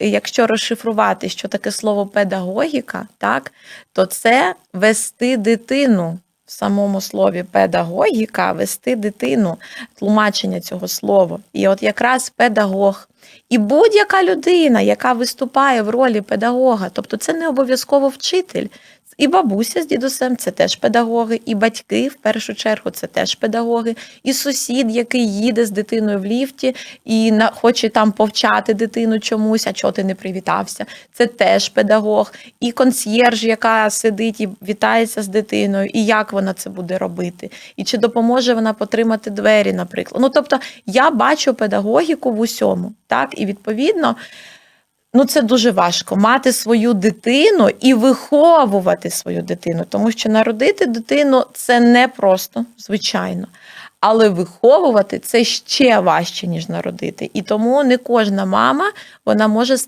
якщо розшифрувати, що таке слово педагогіка, так, то це вести дитину. В самому слові педагогіка вести дитину, тлумачення цього слова. І от якраз педагог і будь-яка людина, яка виступає в ролі педагога, тобто це не обов'язково вчитель. І бабуся з дідусем це теж педагоги, і батьки в першу чергу це теж педагоги, і сусід, який їде з дитиною в ліфті і на, хоче там повчати дитину чомусь, а чого ти не привітався, це теж педагог, і консьєрж, яка сидить і вітається з дитиною, і як вона це буде робити, і чи допоможе вона потримати двері, наприклад. Ну тобто я бачу педагогіку в усьому, так, і відповідно. Ну, це дуже важко мати свою дитину і виховувати свою дитину, тому що народити дитину це не просто, звичайно. Але виховувати це ще важче, ніж народити. І тому не кожна мама вона може